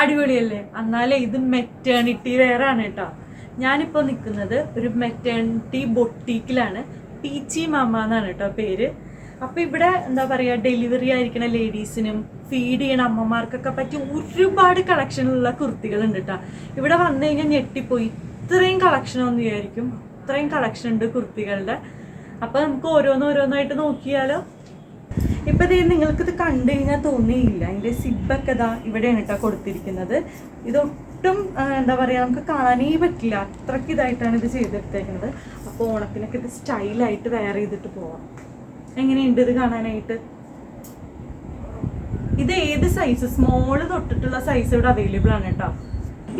അടിപൊളിയല്ലേ? എന്നാലേ ഇത് മെറ്റേണിറ്റി വെയർ ആണ് കേട്ടോ. ഞാനിപ്പോൾ നിൽക്കുന്നത് ഒരു മെറ്റേണിറ്റി ബൊട്ടീക്കിലാണ് പീച്ചി മാമ എന്നാണ് കേട്ടോ പേര്. അപ്പൊ ഇവിടെ എന്താ പറയാ ഡെലിവറി ആയിരിക്കുന്ന ലേഡീസിനും ഫീഡ് ചെയ്യണ അമ്മമാർക്കൊക്കെ പറ്റി ഒരുപാട് കളക്ഷനുള്ള കുർത്തികളുണ്ട് കേട്ടോ. ഇവിടെ വന്നു കഴിഞ്ഞാൽ ഞെട്ടിപ്പോയി. ഇത്രയും കളക്ഷൻ ഒന്ന് വിചാരിക്കും. കളക്ഷൻ ഉണ്ട് കുർത്തികളുടെ. അപ്പൊ നമുക്ക് ഓരോന്നോരോന്നായിട്ട് നോക്കിയാലോ? ഇപ്പൊ ഇത് നിങ്ങൾക്കിത് കണ്ടു കഴിഞ്ഞാൽ തോന്നിയില്ല. അതിന്റെ സിബൊക്കെ ഇതാ ഇവിടെയാണ് കേട്ടോ കൊടുത്തിരിക്കുന്നത്. ഇതൊട്ടും എന്താ പറയാ നമുക്ക് കാണാനേ പറ്റില്ല. അത്രയ്ക്ക് ഇതായിട്ടാണ് ഇത് ചെയ്തെടുത്തേക്കുന്നത്. അപ്പോൾ ഓണത്തിനൊക്കെ ഇത് സ്റ്റൈലായിട്ട് വെയർ ചെയ്തിട്ട് പോവാം. എങ്ങനെയുണ്ട് ഇത് കാണാനായിട്ട്? ഇത് ഏത് സൈസ് സ്മോൾ തൊട്ടിട്ടുള്ള സൈസ് ഇവിടെ അവൈലബിൾ ആണ് കേട്ടോ.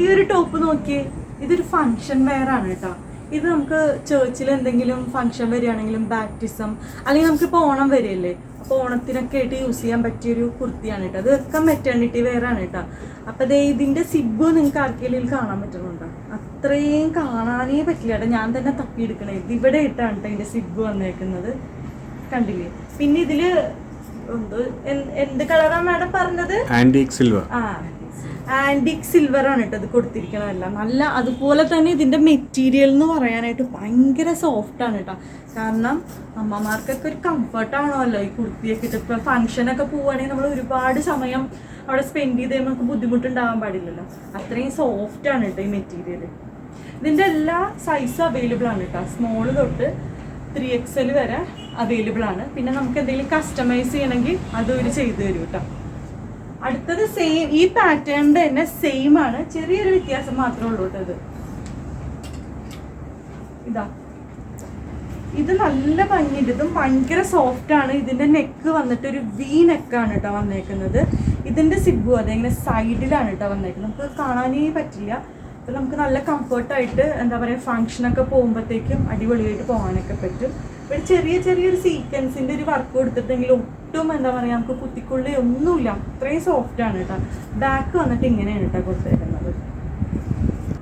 ഈ ഒരു ടോപ്പ് നോക്കിയേ ഇതൊരു ഫങ്ഷൻ വെയർ ആണ് കേട്ടോ. ഇത് നമുക്ക് ചേർച്ചിൽ എന്തെങ്കിലും ഫങ്ഷൻ വരികയാണെങ്കിലും ബാപ്റ്റിസം അല്ലെങ്കിൽ നമുക്കിപ്പോൾ ഓണം വരികയല്ലേ? അപ്പോൾ ഓണത്തിനൊക്കെ ആയിട്ട് യൂസ് ചെയ്യാൻ പറ്റിയൊരു കുർത്തിയാണ് കേട്ടോ. ഇതൊക്കെ മെറ്റേണിറ്റി വെയർ ആണ് കേട്ടോ. അപ്പോൾ ദേ ഇതിന്റെ സിബ് നിങ്ങൾക്ക് ആർക്കെങ്കിലും കാണാൻ പറ്റുന്നുണ്ടോ? അത്രയും കാണാനേ പറ്റില്ല കേട്ടോ. ഞാൻ തന്നെ തപ്പിയെടുക്കണേ. ഇത് ഇവിടെ ഇട്ടാണ് കേട്ടോ ഇതിന്റെ സിബ് വന്നേക്കുന്നത്. കണ്ടില്ലേ? പിന്നെ ഇതിൽ എന്തോ എന്ത് കളറാണ് കളറാ മാഡം പറഞ്ഞത്? ആന്റിക് സിൽവർ ആ ആന്റിക് സിൽവർ ആണ് കേട്ടോ ഇത് കൊടുത്തിരിക്കണതല്ല. നല്ല അതുപോലെ തന്നെ ഇതിന്റെ മെറ്റീരിയൽ എന്ന് പറയാനായിട്ട് ഭയങ്കര സോഫ്റ്റ് ആണ് കേട്ടോ. കാരണം അമ്മമാർക്കൊക്കെ ഒരു കംഫർട്ടാണല്ലോ ഈ കുർത്തിയൊക്കെ. ഇട്ട് ഇപ്പൊ ഫംഗ്ഷനൊക്കെ പോവുകയാണെങ്കിൽ നമ്മൾ ഒരുപാട് സമയം അവിടെ സ്പെൻഡ് ചെയ്ത് നമുക്ക് ബുദ്ധിമുട്ടുണ്ടാവാൻ പാടില്ലല്ലോ. അത്രയും സോഫ്റ്റ് ആണ് കേട്ടോ ഈ മെറ്റീരിയൽ ഇതിന്റെ എല്ലാ സൈസും അവൈലബിൾ ആണ് കേട്ടോ. സ്മോൾ തൊട്ട് ത്രീ എക്സ് എൽ വരെ അവൈലബിൾ ആണ്. പിന്നെ നമുക്ക് എന്തെങ്കിലും കസ്റ്റമൈസ് ചെയ്യണമെങ്കിൽ അതും ഒരു ചെയ്തു തരും കേട്ടോ. അടുത്തത് സെയിം ഈ പാറ്റേണിന്റെ തന്നെ സെയിം ആണ്. ചെറിയൊരു വ്യത്യാസം മാത്രമേ ഉള്ളൂ കേട്ടോ ഇത്. ഇതാ. ഇത് നല്ല ഭംഗിയുണ്ട്. ഇതും ഭയങ്കര സോഫ്റ്റ് ആണ്. ഇതിന്റെ നെക്ക് വന്നിട്ട് ഒരു വി നെക്കാണ് കേട്ടോ വന്നേക്കുന്നത്. ഇതിന്റെ സിബു അതെ ഇങ്ങനെ സൈഡിലാണ് കേട്ടോ വന്നേക്കുന്നത്. നമുക്ക് കാണാനേ പറ്റില്ല. അപ്പം നമുക്ക് നല്ല കംഫർട്ടായിട്ട് എന്താ പറയുക ഫങ്ഷനൊക്കെ പോകുമ്പോഴത്തേക്കും അടിപൊളിയായിട്ട് പോകാനൊക്കെ പറ്റും. ഒരു ചെറിയ ചെറിയൊരു സീക്വൻസിന്റെ ഒരു വർക്ക് കൊടുത്തിട്ടെങ്കിൽ ഒട്ടും എന്താ പറയുക നമുക്ക് കുത്തിക്കുള്ളി ഒന്നുമില്ല. അത്രയും സോഫ്റ്റ് ആണ് കേട്ടോ ബാക്ക് വന്നിട്ട് ഇങ്ങനെയാണ് കേട്ടോ കൊടുത്തേക്കുന്നത്.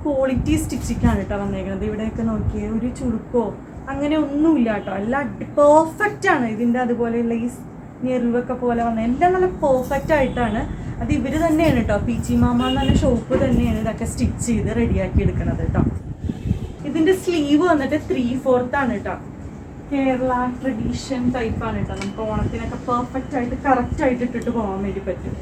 ക്വാളിറ്റി സ്റ്റിച്ചിക്കാണ് കേട്ടോ വന്നേക്കുന്നത്. ഇവിടെയൊക്കെ നോക്കിയേ ഒരു ചുരുക്കോ അങ്ങനെ ഒന്നുമില്ല കേട്ടോ. എല്ലാം പെർഫെക്റ്റ് ആണ് ഇതിന്റെ അതുപോലെയുള്ള ഈ നെറിവൊക്കെ പോലെ വന്ന എല്ലാം നല്ല പെർഫെക്റ്റ് ആയിട്ടാണ്. അത് ഇവർ തന്നെയാണ് കേട്ടോ. പീച്ചി മാമ എന്ന് പറഞ്ഞ ഷോപ്പ് തന്നെയാണ് ഇതൊക്കെ സ്റ്റിച്ച് ചെയ്ത് റെഡിയാക്കി എടുക്കുന്നത് കേട്ടോ. ഇതിന്റെ സ്ലീവ് വന്നിട്ട് ത്രീ ഫോർത്ത് ആണ് കേട്ടോ. കേരള ട്രഡീഷൻ ടൈപ്പാണ് കേട്ടോ. നമുക്ക് ഓണത്തിനൊക്കെ പെർഫെക്റ്റ് ആയിട്ട് കറക്റ്റ് ആയിട്ട് ഇട്ടിട്ട് പോകാൻ വേണ്ടി പറ്റും.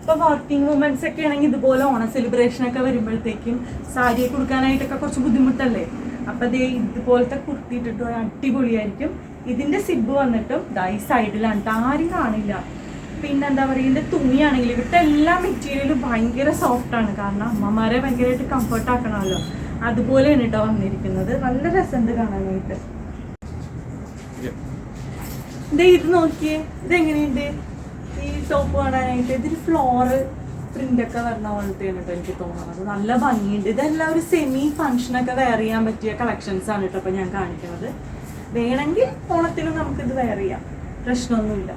ഇപ്പൊ വർക്കിംഗ് വുമൻസ് ഒക്കെ ആണെങ്കിൽ ഇതുപോലെ ഓണ സെലിബ്രേഷൻ ഒക്കെ വരുമ്പോഴത്തേക്കും സാരിയൊക്കെ കൊടുക്കാനായിട്ടൊക്കെ കുറച്ച് ബുദ്ധിമുട്ടല്ലേ? അപ്പൊ ദേ ഇതുപോലത്തെ കുർത്തി ഇട്ടിട്ട് അടിപൊളിയായിരിക്കും. ഇതിന്റെ സിബ് വന്നിട്ടും ദാ ഈ സൈഡിലാണ്. ആരും കാണില്ല. പിന്നെ എന്താ പറയുക ഇതിന്റെ തുണിയാണെങ്കിൽ ഇവിടുത്തെ എല്ലാ മെറ്റീരിയലും ഭയങ്കര സോഫ്റ്റ് ആണ്. കാരണം അമ്മമാരെ ഭയങ്കരമായിട്ട് കംഫർട്ട് ആക്കണമല്ലോ. അതുപോലെയാണ് കേട്ടോ വന്നിരിക്കുന്നത്. നല്ല രസമുണ്ട് കാണാനായിട്ട്. ഇത് നോക്കിയേ ഇതെങ്ങനെയുണ്ട്? ഈ ടോപ്പ് കാണാനായിട്ട്. ഇതിൽ ഫ്ലോറ് പ്രിന്റ് ഒക്കെ വരണ പോലത്തെയാണ് കേട്ടോ എനിക്ക് തോന്നുന്നത്. നല്ല ഭംഗിയുണ്ട്. ഇതെല്ലാം ഒരു സെമി ഫംഗ്ഷനൊക്കെ വെയർ ചെയ്യാൻ പറ്റിയ കളക്ഷൻസ് ആണ് കേട്ടോ ഇപ്പൊ ഞാൻ കാണിക്കുന്നത്. വേണമെങ്കിൽ ഓണത്തിനും നമുക്കിത് വെയർ ചെയ്യാം. പ്രശ്നമൊന്നുമില്ല.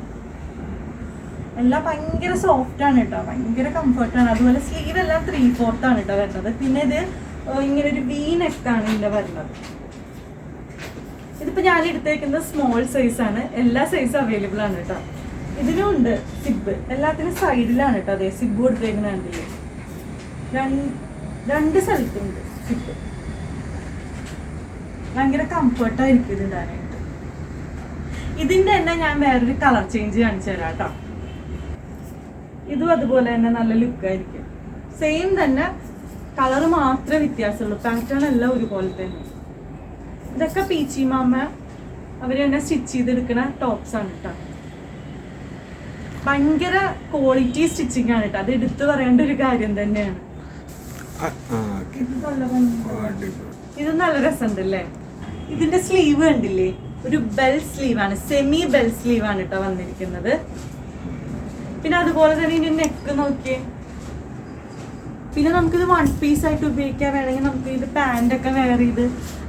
എല്ലാം ഭയങ്കര സോഫ്റ്റ് ആണ് കേട്ടോ. ഭയങ്കര കംഫർട്ടാണ് അതുപോലെ സ്ലീവ് എല്ലാം ത്രീ ഫോർത്ത് ആണ് കേട്ടോ വരുന്നത്. പിന്നെ ഇത് ഇങ്ങനെ ഒരു വി നെക്കാണ് ഇതിന്റെ വരുന്നത്. ഇതിപ്പോ ഞാൻ എടുത്തേക്കുന്നത് സ്മോൾ സൈസ് ആണ്. എല്ലാ സൈസും അവൈലബിൾ ആണ് കേട്ടോ. ഇതിനും ഉണ്ട് സിബ്. എല്ലാത്തിനും സൈഡിലാണ് കേട്ടോ അതെ സിബ് കൊടുത്തേക്കുന്ന കണ്ടില്ലേ? രണ്ട് സ്ഥലത്തുണ്ട് സിബ്. ഭയങ്കര കംഫർട്ടായിരിക്കും ഇതിടാനായിട്ട് ഇതിന്റെ തന്നെ ഞാൻ വേറൊരു കളർ ചേഞ്ച് കാണിച്ചു തരാം കേട്ടോ ഇതും അതുപോലെ തന്നെ നല്ല ലുക്ക് ആയിരിക്കും. സെയിം തന്നെ കളർ മാത്രമേ വ്യത്യാസമുള്ളൂ. പാറ്റേൺ എല്ലാം ഒരുപോലെ തന്നെ. ഇതൊക്കെ പീച്ചി മാമ അവർ തന്നെ സ്റ്റിച്ച് ചെയ്തെടുക്കുന്ന ആണ് കേട്ടോ ഭയങ്കര ക്വാളിറ്റി സ്റ്റിച്ചിങ് ആണ് കേട്ടോ. അത് എടുത്തു പറയേണ്ട ഒരു കാര്യം തന്നെയാണ്. ഇത് നല്ല രസമുണ്ടല്ലേ? ഇതിന്റെ സ്ലീവ് കണ്ടില്ലേ? ഒരു ബെൽ സ്ലീവ് ആണ് സെമി ബെൽ സ്ലീവ് ആണ് കേട്ടോ വന്നിരിക്കുന്നത്. പിന്നെ അതുപോലെ തന്നെ ഇതിന്റെ നെക്ക് നോക്കിയേ. പിന്നെ നമുക്കിത് വൺ പീസ് ആയിട്ട് ഉപയോഗിക്കാൻ വേണമെങ്കിൽ നമുക്ക് ഇത് പാന്റ് ഒക്കെ വെയർ ചെയ്ത്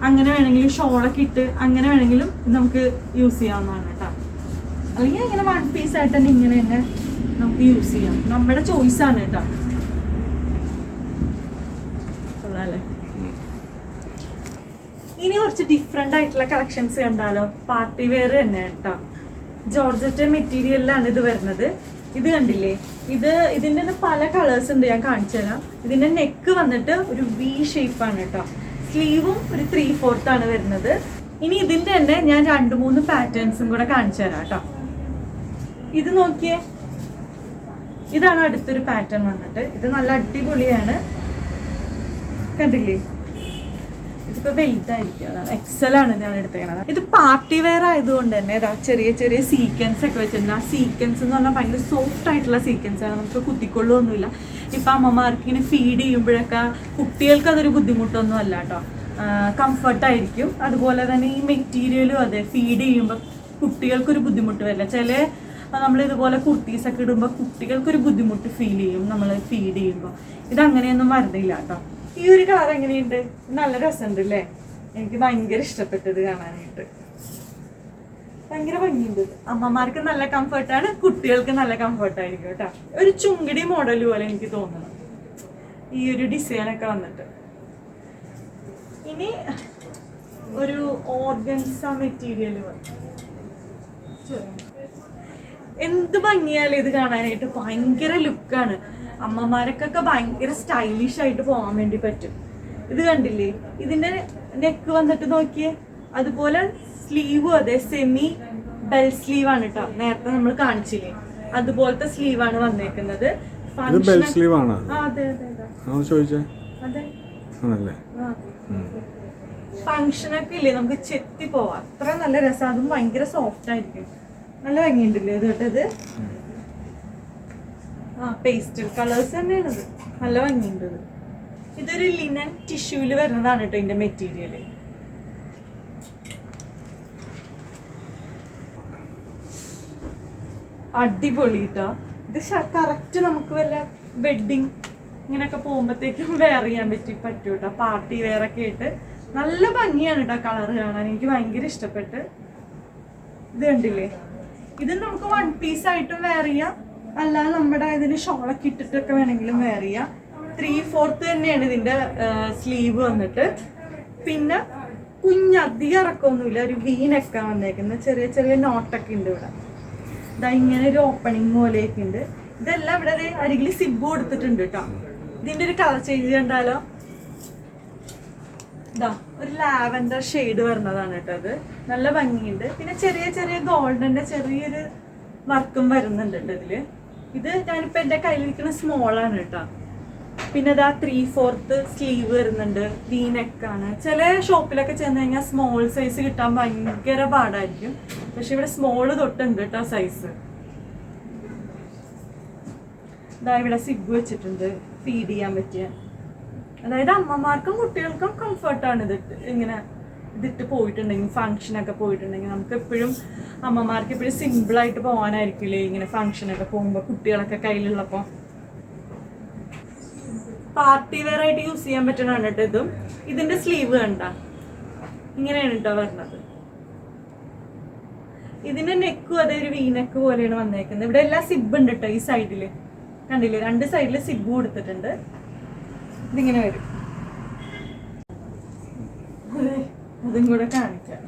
അങ്ങനെ വേണമെങ്കിലും ഷോളൊക്കെ ഇട്ട് അങ്ങനെ വേണമെങ്കിലും നമുക്ക് യൂസ് ചെയ്യാവുന്നതാണ് കേട്ടോ. അല്ലെങ്കിൽ ഇങ്ങനെ വൺ പീസ് ആയിട്ട് തന്നെ ഇങ്ങനെ തന്നെ നമുക്ക് യൂസ് ചെയ്യാം. നമ്മുടെ ചോയ്സ് ആണ് കേട്ടോ. ഇനി കുറച്ച് ഡിഫറെന്റ് ആയിട്ടുള്ള കളക്ഷൻസ് കണ്ടാലോ? പാർട്ടി വെയർ തന്നെ കേട്ടോ. ജോർജറ്റ് മെറ്റീരിയലിലാണ് ഇത് വരുന്നത്. ഇത് കണ്ടില്ലേ? ഇത് ഇതിന്റെ തന്നെ പല കളേഴ്സ് ഉണ്ട് ഞാൻ കാണിച്ചു തരാം. ഇതിന്റെ നെക്ക് വന്നിട്ട് ഒരു വി ഷേപ്പ് ആണ് കേട്ടോ. സ്ലീവും ഒരു ത്രീ ഫോർത്ത് ആണ് വരുന്നത്. ഇനി ഇതിന്റെ തന്നെ ഞാൻ രണ്ട് മൂന്ന് പാറ്റേൺസും കൂടെ കാണിച്ചു തരാം കേട്ടോ. ഇത് നോക്കിയേ. ഇതാണ് അടുത്തൊരു പാറ്റേൺ വന്നിട്ട്. ഇത് നല്ല അടിപൊളിയാണ്. കണ്ടില്ലേ? ഇതിപ്പോ വലുതായിരിക്കും. അതാണ് എക്സൽ ആണ് ഞാൻ എടുത്തേക്കണത്. ഇത് പാർട്ടി വെയർ ആയതുകൊണ്ട് തന്നെ ഇതാ ചെറിയ ചെറിയ സീക്വൻസ് ഒക്കെ വെച്ചിട്ടുണ്ട്. ആ സീക്വൻസ് എന്ന് പറഞ്ഞാൽ ഭയങ്കര സോഫ്റ്റ് ആയിട്ടുള്ള സീക്വൻസ് ആണ്. നമുക്ക് കുത്തിക്കൊള്ളൊന്നുമില്ല ഇപ്പൊ അമ്മമാർക്ക് ഇങ്ങനെ ഫീഡ് ചെയ്യുമ്പോഴൊക്കെ കുട്ടികൾക്ക് അതൊരു ബുദ്ധിമുട്ടൊന്നും അല്ല കേട്ടോ. കംഫർട്ട് ആയിരിക്കും. അതുപോലെ തന്നെ ഈ മെറ്റീരിയലും അതെ ഫീഡ് ചെയ്യുമ്പോൾ കുട്ടികൾക്കൊരു ബുദ്ധിമുട്ട് വരില്ല. ചില നമ്മൾ ഇതുപോലെ കുർത്തീസൊക്കെ ഇടുമ്പോൾ കുട്ടികൾക്കൊരു ബുദ്ധിമുട്ട് ഫീൽ ചെയ്യും നമ്മൾ ഫീഡ് ചെയ്യുമ്പോൾ ഇത് അങ്ങനെയൊന്നും വരുന്നില്ല കേട്ടോ. ഈ ഒരു കളർ എങ്ങനെയുണ്ട്? നല്ല രസമുണ്ട് അല്ലേ എനിക്ക് ഭയങ്കര ഇഷ്ടപ്പെട്ടത് കാണാനായിട്ട്. ഭയങ്കര ഭംഗിയുണ്ട് അമ്മമാർക്ക് നല്ല കംഫർട്ടാണ് കുട്ടികൾക്ക് നല്ല കംഫർട്ടായിരിക്കും കേട്ടോ. ഒരു ചുങ്കിടി മോഡൽ പോലെ എനിക്ക് തോന്നുന്നു ഈ ഒരു ഡിസൈനൊക്കെ വന്നിട്ട്. ഇനി ഒരു ഓർഗൻസ മെറ്റീരിയൽ എന്ത് ഭംഗിയാലും ഇത് കാണാനായിട്ട് ഭയങ്കര ലുക്കാണ്. അമ്മമാർക്കൊക്കെ ഭയങ്കര സ്റ്റൈലിഷ് ആയിട്ട് പോകാൻ വേണ്ടി പറ്റും. ഇത് കണ്ടില്ലേ? ഇതിന്റെ നെക്ക് വന്നിട്ട് നോക്കിയേ. അതുപോലെ സ്ലീവും അതെ സെമി ബെൽ സ്ലീവ് ആണ് കേട്ടോ നേരത്തെ നമ്മൾ കാണിച്ചില്ലേ? അതുപോലത്തെ സ്ലീവ് ആണ് വന്നേക്കുന്നത്. ഫങ്ഷനൊക്കെ ഇല്ലേ? നമുക്ക് ചെത്തി പോവാം. അത്ര നല്ല രസം. അതും ഭയങ്കര സോഫ്റ്റ് ആയിരിക്കും. നല്ല ഭംഗിയുണ്ടല്ലേ ഇത് ആ പേസ്റ്റൽ കളേഴ്സ് തന്നെയാണത് നല്ല ഭംഗിയുണ്ട് ഇത്. ഇതൊരു ലിനൻ ടിഷ്യൂൽ വരുന്നതാണ് കേട്ടോ ഇതിന്റെ മെറ്റീരിയൽ അടിപൊളി കേട്ടോ ഇത് കറക്റ്റ് നമുക്ക് വല്ല വെഡിങ് ഇങ്ങനെയൊക്കെ പോകുമ്പോഴത്തേക്കും വെയർ ചെയ്യാൻ പറ്റി പറ്റും കേട്ടോ പാർട്ടി വെയർ ഒക്കെ ആയിട്ട് നല്ല ഭംഗിയാണ് കേട്ടോ കളർ കാണാൻ. എനിക്ക് ഭയങ്കര ഇഷ്ടപ്പെട്ട്. ഇത് കണ്ടില്ലേ? ഇത് നമുക്ക് വൺ പീസ് ആയിട്ടും വെയർ ചെയ്യാം. അല്ലാതെ നമ്മുടെ ഇതിന് ഷോളൊക്കെ ഇട്ടിട്ടൊക്കെ വേണമെങ്കിലും വെയർ ചെയ്യാം. ത്രീ ഫോർത്ത് തന്നെയാണ് ഇതിന്റെ സ്ലീവ് വന്നിട്ട്. പിന്നെ കുഞ്ഞധികം ഇറക്കമൊന്നുമില്ല. ഒരു വീനൊക്കെ വന്നേക്കുന്നത് ചെറിയ ചെറിയ നോട്ടൊക്കെ ഉണ്ട് ഇവിടെ. ഇതാ ഇങ്ങനെ ഒരു ഓപ്പണിങ് പോലെയൊക്കെ ഉണ്ട്. ഇതെല്ലാം ഇവിടെ അരികിൽ സിബ് കൊടുത്തിട്ടുണ്ട് കേട്ടോ ഇതിന്റെ ഒരു കളർ ചേഞ്ച് കണ്ടാലോ? ഇതാ ഒരു ലാവൻഡർ ഷെയ്ഡ് വരുന്നതാണ് കേട്ടോ അത്. നല്ല ഭംഗിയുണ്ട്. പിന്നെ ചെറിയ ചെറിയ ഗോൾഡന്റെ ചെറിയൊരു വർക്കും വരുന്നുണ്ട് ഇതിൽ. ഇത് ഞാനിപ്പോ എന്റെ കയ്യിലിരിക്കുന്ന സ്മോൾ ആണ് കേട്ടോ. പിന്നെ ഇതാ ത്രീ ഫോർത്ത് സ്ലീവ് വരുന്നുണ്ട്. വി നെക്കാണ് ചില ഷോപ്പിലൊക്കെ ചെന്ന് കഴിഞ്ഞാൽ സ്മോൾ സൈസ് കിട്ടാൻ ഭയങ്കര പാടായിരിക്കും. പക്ഷെ ഇവിടെ സ്മോൾ തൊട്ടുണ്ട് കേട്ടോ സൈസ് ഇതാ ഇവിടെ സിബ് വെച്ചിട്ടുണ്ട്. ഫീഡ് ചെയ്യാൻ പറ്റിയ. അതായത് അമ്മമാർക്കും കുട്ടികൾക്കും കംഫർട്ടാണ് ഇതിട്ട് ഇങ്ങനെ ഇതിട്ട് പോയിട്ടുണ്ടെങ്കിൽ ഫംഗ്ഷനൊക്കെ പോയിട്ടുണ്ടെങ്കിൽ നമുക്ക് എപ്പോഴും അമ്മമാർക്ക് എപ്പോഴും സിമ്പിളായിട്ട് പോകാനായിരിക്കില്ലേ ഇങ്ങനെ ഫംഗ്ഷനൊക്കെ പോകുമ്പോൾ കുട്ടികളൊക്കെ കയ്യിലുള്ളപ്പോൾ പാർട്ടി വെയർ ആയിട്ട് യൂസ് ചെയ്യാൻ പറ്റണതാണ് കേട്ടോ ഇതും. ഇതിന്റെ സ്ലീവ് കണ്ട. ഇങ്ങനെയാണ് കേട്ടോ വരുന്നത് ഇതിന്റെ നെക്കും അതേ ഒരു വീനെക്ക് പോലെയാണ് വന്നേക്കുന്നത്. ഇവിടെ എല്ലാം സിബ് ഉണ്ട് കേട്ടോ ഈ സൈഡിൽ കണ്ടില്ലേ? രണ്ട് സൈഡിൽ സിബ് കൊടുത്തിട്ടുണ്ട് ഇതിങ്ങനെ വരും. അതെ, കൂടെ കാണിക്കാം.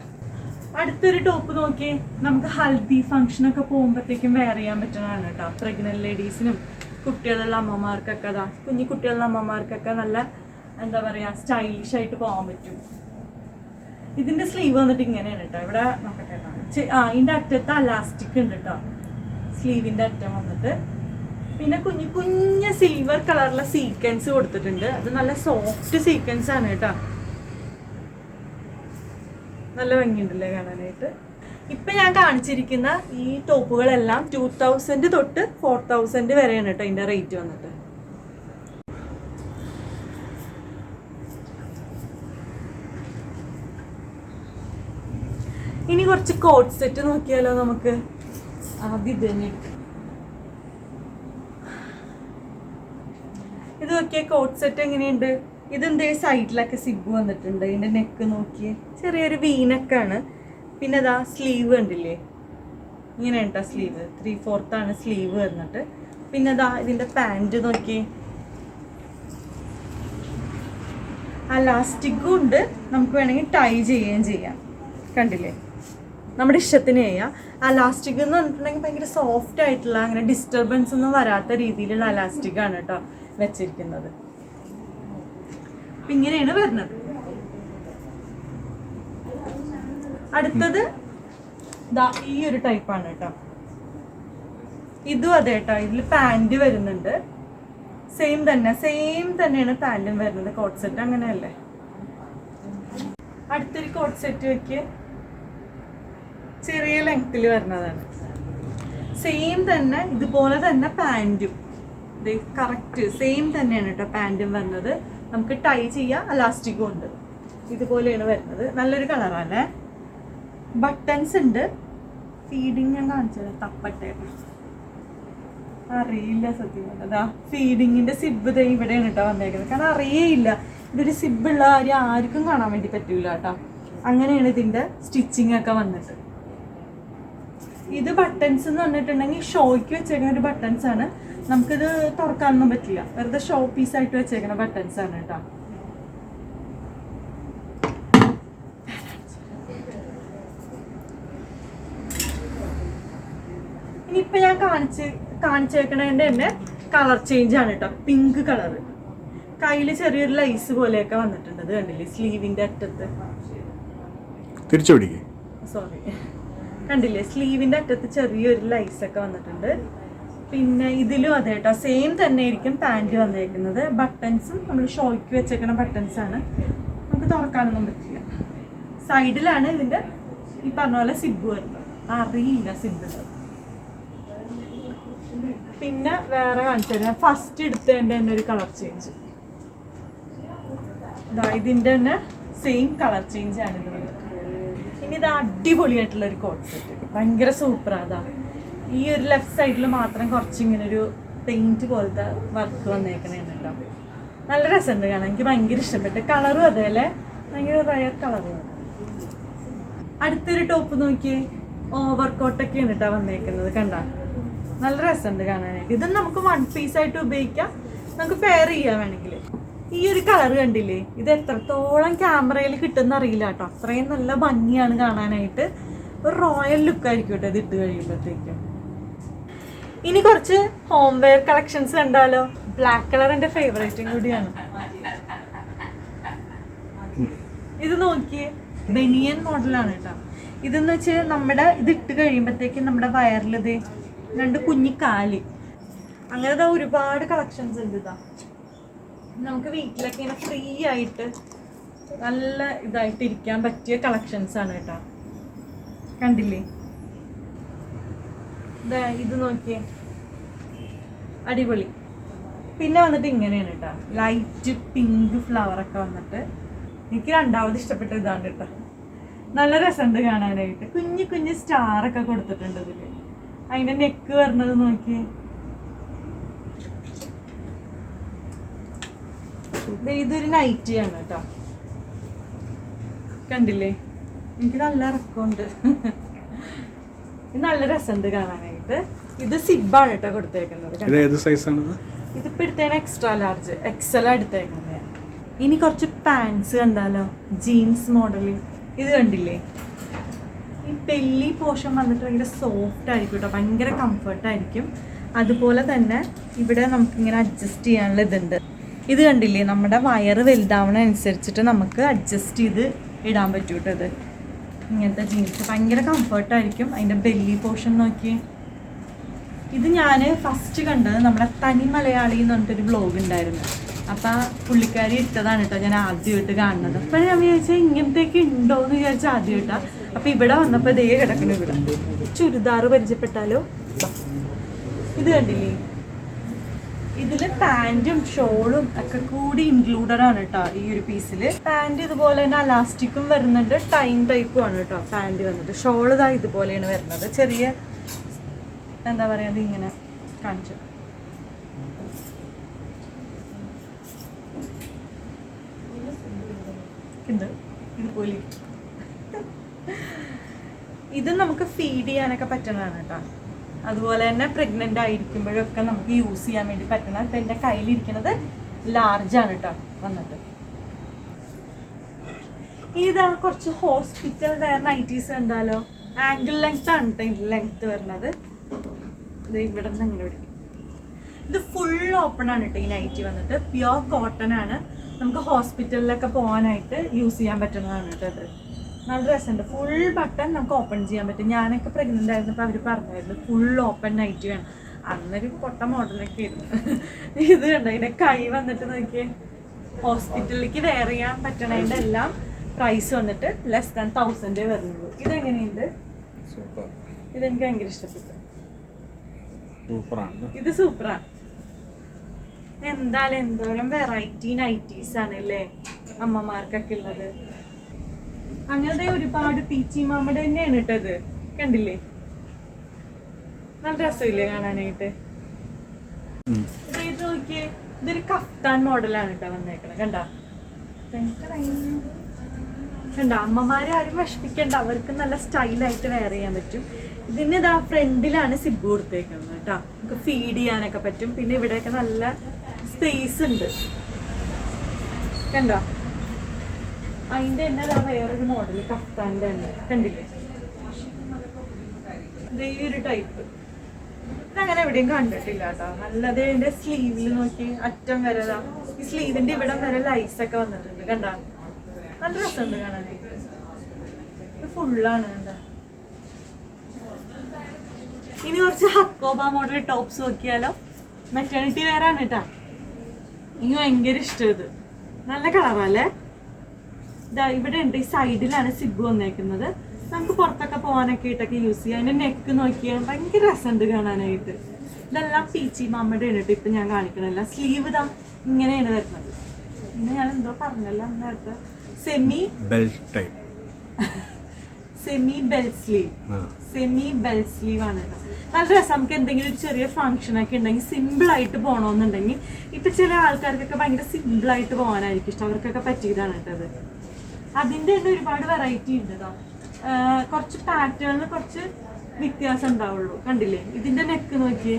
അടുത്തൊരു ടോപ്പ് നോക്കി. നമുക്ക് ഹൽദി ഫംഗ്ഷൻ ഒക്കെ പോകുമ്പോഴത്തേക്കും വെയർ ചെയ്യാൻ പറ്റുന്നതാണ് കേട്ടോ. പ്രഗ്നന്റ് ലേഡീസിനും കുട്ടികളുള്ള അമ്മമാർക്കൊക്കെ അതാ. കുഞ്ഞു കുട്ടികളുള്ള അമ്മമാർക്കൊക്കെ നല്ല എന്താ പറയാ സ്റ്റൈലിഷ് ആയിട്ട് പോകാൻ പറ്റും. ഇതിന്റെ സ്ലീവ് വന്നിട്ട് ഇങ്ങനെയാണ് കേട്ടോ. ഇവിടെ നോക്കട്ടെ. ആ ഇതിന്റെ അറ്റത്ത് അലാസ്റ്റിക് ഉണ്ട് കേട്ടോ. സ്ലീവിന്റെ അറ്റം വന്നിട്ട് പിന്നെ കുഞ്ഞു കുഞ്ഞ സിൽവർ കളറിലെ സീക്വൻസ് കൊടുത്തിട്ടുണ്ട്. അത് നല്ല സോഫ്റ്റ് സീക്വൻസ് ആണ് കേട്ടോ. നല്ല ഭംഗിയുണ്ടല്ലേ കാണാനായിട്ട്. ഇപ്പൊ ഞാൻ കാണിച്ചിരിക്കുന്ന ഈ ടോപ്പുകളെല്ലാം ടൂ തൗസൻഡ് തൊട്ട് ഫോർ തൗസൻഡ് വരെയാണ് കേട്ടോ ഇതിന്റെ റേറ്റ് വന്നിട്ട്. ഇനി കുറച്ച് കോട്ട് സെറ്റ് നോക്കിയാലോ നമുക്ക്? ആദ്യം തന്നെ ഇത് നോക്കിയ കോട്ട് സെറ്റ് എങ്ങനെയുണ്ട്? ഇതെന്തേ സൈഡിലൊക്കെ സിബ് വന്നിട്ടുണ്ട്. ഇതിന്റെ നെക്ക് നോക്കിയേ. ചെറിയൊരു വീനക്കാണ് പിന്നെ അതാ സ്ലീവ് കണ്ടില്ലേ? ഇങ്ങനെ ഉണ്ടോ സ്ലീവ് ത്രീ ഫോർത്ത് ആണ് സ്ലീവ് വന്നിട്ട്. പിന്നെ അതാ ഇതിന്റെ പാന്റ് നോക്കിയേ. അലാസ്റ്റിക്കും ഉണ്ട്. നമുക്ക് വേണമെങ്കിൽ ടൈ ചെയ്യുകയും ചെയ്യാം. കണ്ടില്ലേ? നമ്മുടെ ഇഷ്ടത്തിന് ചെയ്യാം. അലാസ്റ്റിക് എന്ന് പറഞ്ഞിട്ടുണ്ടെങ്കിൽ ഭയങ്കര സോഫ്റ്റ് ആയിട്ടുള്ള അങ്ങനെ ഡിസ്റ്റർബൻസ് ഒന്നും വരാത്ത രീതിയിലുള്ള അലാസ്റ്റിക് ആണ് കേട്ടോ. വെച്ചിരിക്കുന്നത്. ഇങ്ങനെയാണ് വരുന്നത്. അടുത്തത് ഈ ഒരു ടൈപ്പാണ് കേട്ടോ. ഇതും അതെ കേട്ടോ. ഇതിൽ പാന്റ് വരുന്നുണ്ട്. സെയിം തന്നെ സെയിം തന്നെയാണ് പാന്റും വരുന്നത്. കോട്ട് സെറ്റ് അങ്ങനെയല്ലേ? അടുത്തൊരു കോട്ട് സെറ്റ് വെക്ക്. ചെറിയ ലെങ്ത്തിൽ വരുന്നതാണ്. സെയിം തന്നെ ഇതുപോലെ തന്നെ പാന്റും കറക്റ്റ് സെയിം തന്നെയാണ് കേട്ടോ പാന്റും വരുന്നത്. നമുക്ക് ടൈ ചെയ്യാം അലാസ്റ്റിക്കും ഉണ്ട്. ഇതുപോലെയാണ് വരുന്നത്. നല്ലൊരു കളറാണേ ബട്ടൺസ് ഉണ്ട്. ഫീഡിങ് ഞാൻ കാണിച്ചത് തപ്പട്ടെ അറിയില്ല സത്യം അതാ ഫീഡിങ്ങിന്റെ സിബ് ദേ ഇവിടെയാണ് കേട്ടോ വന്നേക്കുന്നത്. കാരണം അറിയേയില്ല. ഇതൊരു സിബുള്ള കാര്യം ആർക്കും കാണാൻ വേണ്ടി പറ്റൂല കേട്ടോ അങ്ങനെയാണ് ഇതിന്റെ സ്റ്റിച്ചിങ് ഒക്കെ വന്നിട്ട്. ഇത് ബട്ടൺസ് എന്ന് പറഞ്ഞിട്ടുണ്ടെങ്കിൽ ഷോയ്ക്ക് വെച്ചേക്കുന്ന ഒരു ബട്ടൺസ് ആണ്. നമുക്കിത് തുറക്കാനൊന്നും പറ്റില്ല. വെറുതെ ഷോ പീസ് ആയിട്ട് വെച്ചേക്കുന്ന ബട്ടൺസ് ആണ് കേട്ടോ ഇനിയിപ്പോ ഞാൻ കാണിച്ച് കാണിച്ചേക്കണതിന്റെ തന്നെ കളർ ചേഞ്ച് ആണ് കേട്ടോ പിങ്ക് കളർ കയ്യിൽ ചെറിയൊരു ലൈസ് പോലെയൊക്കെ വന്നിട്ടുണ്ട്. അത് കണ്ടില്ലേ? സ്ലീവിന്റെ അറ്റത്ത്. തിരിച്ചു പിടിക്കേ. സോറി കണ്ടില്ലേ സ്ലീവിന്റെ അറ്റത്ത് ചെറിയൊരു ലൈസ് ഒക്കെ വന്നിട്ടുണ്ട്. പിന്നെ ഇതിലും അതെ കേട്ടോ സെയിം തന്നെ ആയിരിക്കും പാന്റ് വന്നേക്കുന്നത്. ബട്ടൺസും നമ്മൾ ഷോയ്ക്ക് വെച്ചേക്കുന്ന ബട്ടൺസ് ആണ്. നമുക്ക് തുറക്കാനൊന്നും പറ്റില്ല. സൈഡിലാണ് ഇതിന്റെ ഈ പറഞ്ഞ പോലെ സിബ് വരുന്നത്. അറിയില്ല സിബ് പിന്നെ വേറെ കാണിച്ചു തരാം. ഫസ്റ്റ് എടുത്തതിന്റെ തന്നെ ഒരു കളർ ചേഞ്ച് ഇതിന്റെ തന്നെ സെയിം കളർ ചേഞ്ച് ആണ് ഇത് വന്നിട്ട്. ഇനി ഇത് അടിപൊളിയായിട്ടുള്ള ഒരു കോട്ട് സെറ്റ് ഭയങ്കര സൂപ്പർ അതാ. ഈ ഒരു ലെഫ്റ്റ് സൈഡിൽ മാത്രം കുറച്ച് ഇങ്ങനെ ഒരു പെയിന്റ് പോലത്തെ വർക്ക് വന്നേക്കണേന്നുണ്ടോ നല്ല രസമുണ്ട് കാണാൻ. എനിക്ക് ഭയങ്കര ഇഷ്ടപ്പെട്ടു. കളറും അതേലെ ഭയങ്കര റയർ കളറും അടുത്തൊരു ടോപ്പ് നോക്കിയേ ഓവർ കോട്ടൊക്കെ കേട്ടോ വന്നേക്കുന്നത് കണ്ട? നല്ല രസമുണ്ട് കാണാനായിട്ട്. ഇത് നമുക്ക് വൺ പീസ് ആയിട്ട് ഉപയോഗിക്കാം. നമുക്ക് പെയർ ചെയ്യാം വേണമെങ്കിൽ. ഈ ഒരു കളർ കണ്ടില്ലേ? ഇത് എത്രത്തോളം ക്യാമറയിൽ കിട്ടുന്ന അറിയില്ല കേട്ടോ. അത്രയും നല്ല ഭംഗിയാണ് കാണാനായിട്ട്. ഒരു റോയൽ ലുക്ക് ആയിരിക്കും കേട്ടോ ഇത് ഇട്ട് കഴിയുമ്പോഴത്തേക്കും. ഇനി കുറച്ച് ഹോം വെയർ കളക്ഷൻസ് കണ്ടാലോ ബ്ലാക്ക് കളർ എന്റെ ഫേവറേറ്റും കൂടിയാണ്. ഇത് നോക്കിയേ. ബെനിയൻ മോഡലാണ് കേട്ടോ. ഇതെന്ന് വെച്ച് നമ്മുടെ ഇത് ഇട്ട് കഴിയുമ്പോഴത്തേക്കും നമ്മുടെ വയറിലത് രണ്ട് കുഞ്ഞിക്കാൽ. അങ്ങനെ ഒരുപാട് കളക്ഷൻസ് ഉണ്ട് ഇതാ. നമുക്ക് വീട്ടിലൊക്കെ ഇങ്ങനെ ഫ്രീ ആയിട്ട് നല്ല ഇതായിട്ട് ഇരിക്കാൻ പറ്റിയ കളക്ഷൻസ് ആണ് കേട്ടോ. കണ്ടില്ലേ? ഇത് നോക്കിയേ. അടിപൊളി. പിന്നെ വന്നിട്ട് ഇങ്ങനെയാണ് കേട്ടോ. ലൈറ്റ് പിങ്ക് ഫ്ലവർ ഒക്കെ വന്നിട്ട് എനിക്ക് രണ്ടാമത് ഇഷ്ടപ്പെട്ട ഇതാണ് കേട്ടോ. നല്ല രസമുണ്ട് കാണാനായിട്ട്. കുഞ്ഞു കുഞ്ഞു സ്റ്റാർ ഒക്കെ കൊടുത്തിട്ടുണ്ട് ഇതിൽ അതിന്റെ നെക്ക് വരുന്നത് നോക്കി ഇതൊരു നൈറ്റി ആണ് കേട്ടോ. കണ്ടില്ലേ? എനിക്ക് നല്ല ഇറക്കമുണ്ട്. നല്ല രസമുണ്ട് കാണാനായിട്ട്. ഇത് സിബാണ് കേട്ടോ കൊടുത്തേക്കുന്നത് ഏത് സൈസാണിത് ഇതിപ്പോ എടുത്തേന എക്സ്ട്രാ ലാർജ് എക്സൽ എടുത്തേക്കുന്നത്. ഇനി കുറച്ച് പാൻസ് കണ്ടാലോ? ജീൻസ് മോഡൽ ഇത് കണ്ടില്ലേ? ഈ പെല്ലി പോർഷൻ വന്നിട്ട് ഭയങ്കര സോഫ്റ്റ് ആയിരിക്കും കേട്ടോ. ഭയങ്കര കംഫർട്ടായിരിക്കും അതുപോലെ തന്നെ ഇവിടെ നമുക്കിങ്ങനെ അഡ്ജസ്റ്റ് ചെയ്യാനുള്ള ഇതുണ്ട്. ഇത് കണ്ടില്ലേ? നമ്മുടെ വയറ് വലുതാവണ അനുസരിച്ചിട്ട് നമുക്ക് അഡ്ജസ്റ്റ് ചെയ്ത് ഇടാൻ പറ്റും ഇത്. ഇങ്ങനത്തെ ജീൻസ് ഭയങ്കര കംഫർട്ടായിരിക്കും അതിന്റെ ബെല്ലി പോർഷൻ നോക്കി ഇത് ഞാൻ ഫസ്റ്റ് കണ്ടത് നമ്മുടെ തനി മലയാളി എന്ന് പറഞ്ഞിട്ടൊരു ബ്ലോഗ് ഉണ്ടായിരുന്നു. അപ്പം ആ പുള്ളിക്കാരി ഇട്ടതാണ് കേട്ടോ ഞാൻ ആദ്യമായിട്ട് കാണുന്നത്. അപ്പം ഞാൻ വിചാരിച്ചാൽ ഇങ്ങനത്തെയൊക്കെ ഉണ്ടോ എന്ന് വിചാരിച്ചാൽ ആദ്യമായിട്ടാണ് അപ്പം ഇവിടെ വന്നപ്പോൾ ഇതേ കിടക്കുന്നു ഇവിടെ. ചുരിദാർ പരിചയപ്പെട്ടാലോ? ഇത് കണ്ടില്ലേ? ഇതിൽ പാന്റും ഷോളും ഒക്കെ കൂടി ഇൻക്ലൂഡഡ് ആണ് കേട്ടോ ഈ ഒരു പീസിൽ. പാന്റ് ഇതുപോലെ തന്നെ അലാസ്റ്റിക്കും വരുന്നുണ്ട്. ടൈം ടൈപ്പും ആണ് കേട്ടോ പാന്റ് വന്നിട്ട് ഷോൾ ഇതാ ഇതുപോലെയാണ് വരുന്നത്. ചെറിയ എന്താ പറയുക ഇങ്ങനെ കാണിച്ചു. ഇത് ഇതുപോലെ ഇത് നമുക്ക് ഫീഡ് ചെയ്യാനൊക്കെ പറ്റുന്നതാണ് കേട്ടോ അതുപോലെ തന്നെ പ്രഗ്നന്റ് ആയിരിക്കുമ്പോഴൊക്കെ നമുക്ക് യൂസ് ചെയ്യാൻ വേണ്ടി പറ്റണം ഇപ്പം എന്റെ കയ്യിലിരിക്കുന്നത് ആണ് കേട്ടോ വന്നിട്ട്. ഇതാ കുറച്ച് ഹോസ്പിറ്റൽ വെയർ നൈറ്റീസ് എന്താലോ ആംഗിൾ ലെങ്ത് ആണ് ലെങ്ത് വരുന്നത്. ഇത് ഇവിടെ നിന്ന് അങ്ങനെ ഇത് ഫുൾ ഓപ്പൺ ആണ് കേട്ടോ ഈ നൈറ്റി വന്നിട്ട്. പ്യുവർ കോട്ടൺ ആണ്. നമുക്ക് ഹോസ്പിറ്റലിലൊക്കെ പോകാനായിട്ട് യൂസ് ചെയ്യാൻ പറ്റുന്നതാണ് കേട്ടോ ഇത്. നല്ല രസമുണ്ട്. ഫുൾ ബട്ടൺ നമുക്ക് ഓപ്പൺ ചെയ്യാൻ പറ്റും. ഞാനൊക്കെ പ്രഗ്നന്റ് ആയിരുന്നപ്പോൾ അവർ പറഞ്ഞായിരുന്നു ഫുൾ ഓപ്പൺ നൈറ്റ് വേണം. അന്നൊരു പൊട്ട മോഡലൊക്കെ ആയിരുന്നു. ഇത് കണ്ടോ? അതിന്റെ കൈ വന്നിട്ട് നോക്കിയേ. ഹോസ്പിറ്റലിലേക്ക് വെയർ ചെയ്യാൻ പറ്റണതിന്റെ എല്ലാം പ്രൈസ് വന്നിട്ട് ലെസ് ദാൻ തൗസൻഡേ വരുന്നുള്ളൂ. ഇതെങ്ങനെയുണ്ട്? സൂപ്പർ ഇതെനിക്ക് ഭയങ്കര ഇഷ്ടപ്പെട്ടു. ഇത് സൂപ്പറാണ് എന്തായാലും എന്തോരം വെറൈറ്റി നൈറ്റീസ് ആണ് അല്ലേ അമ്മമാർക്കൊക്കെ ഉള്ളത്. അങ്ങനത്തെ ഒരുപാട് പീച്ചി മാമയുടെ തന്നെയാണ് ഇട്ടത്. കണ്ടില്ലേ? നല്ല രസമില്ലേ കാണാനായിട്ട്. ഇത് നോക്കിയേ ഇതൊരു കഫ്താൻ മോഡലാണ് കേട്ടോ വന്നേക്കണത് കണ്ട? കണ്ട? അമ്മമാരെ ആരും വിഷമിക്കണ്ട. അവർക്ക് നല്ല സ്റ്റൈലായിട്ട് വെയർ ചെയ്യാൻ പറ്റും. ഇതിന് ഇതാ ഫ്രണ്ടിലാണ് സിബ് കൊടുത്തേക്കുന്നത് കേട്ടോ. നമുക്ക് ഫീഡ് ചെയ്യാനൊക്കെ പറ്റും. പിന്നെ ഇവിടെയൊക്കെ നല്ല സ്പേസ് ഉണ്ട്. കണ്ടോ? അതിന്റെ തന്നെ അതാ വേറൊരു മോഡൽ കഫ്താന്റെ തന്നെ. കണ്ടില്ലേ? ഈ ഒരു ടൈപ്പ് അങ്ങനെ എവിടെയും കണ്ടിട്ടില്ല കേട്ടോ നല്ലത് ഇതിന്റെ സ്ലീവിൽ നോക്കി അറ്റം വരെ ഈ സ്ലീവിന്റെ ഇവിടെ വരെ ലൈസ് ഒക്കെ വന്നിട്ടുണ്ട് കണ്ടാ? നല്ല രസമുണ്ട് കാണാൻ. ഇത് ഫുള്ളാണ് കണ്ടാ? ഇനി കുറച്ച് ഹക്കോബ മോഡൽ ടോപ്സ് നോക്കിയാലോ? മെറ്റേണിറ്റി വെയർ ആണ് കേട്ടാ എനിക്ക് ഭയങ്കര ഇഷ്ടം ഇത്. നല്ല കളറല്ലേ ഇവിടെ ഉണ്ട് ഈ സൈഡിലാണ് സിബ് വന്നേക്കുന്നത്. നമുക്ക് പുറത്തൊക്കെ പോകാനൊക്കെ ആയിട്ടൊക്കെ യൂസ് ചെയ്യാം. അതിന്റെ നെക്ക് നോക്കിയാൽ ഭയങ്കര രസമുണ്ട് കാണാനായിട്ട്. ഇതെല്ലാം പീച്ചി മാമയുടെ ആണ് കേട്ടോ ഇപ്പൊ ഞാൻ കാണിക്കണല്ല സ്ലീവ് ഇതാ ഇങ്ങനെയാണ് വരുന്നത്. പിന്നെ ഞാൻ എന്തോ പറഞ്ഞല്ലോ നേരത്തെ semi belt semi belt sleeve semi belt sleeve ആണ് നല്ല രസം. നമുക്ക് എന്തെങ്കിലും ഒരു ചെറിയ ഫംഗ്ഷൻ ഒക്കെ ഉണ്ടെങ്കിൽ സിമ്പിൾ ആയിട്ട് പോകണമെന്നുണ്ടെങ്കിൽ ഇപ്പൊ ചില ആൾക്കാർക്കൊക്കെ ഭയങ്കര സിമ്പിൾ ആയിട്ട് പോകാനായിരിക്കും. ഇഷ്ടം അവർക്കൊക്കെ പറ്റിയതാണ് കേട്ടത് അതിന്റെ തന്നെ ഒരുപാട് വെറൈറ്റി ഉണ്ട് കേട്ടോ കുറച്ച് പാറ്റേണിൽ കുറച്ച് വ്യത്യാസം ഉണ്ടാവുള്ളൂ. കണ്ടില്ലേ? ഇതിന്റെ നെക്ക് നോക്കിയേ.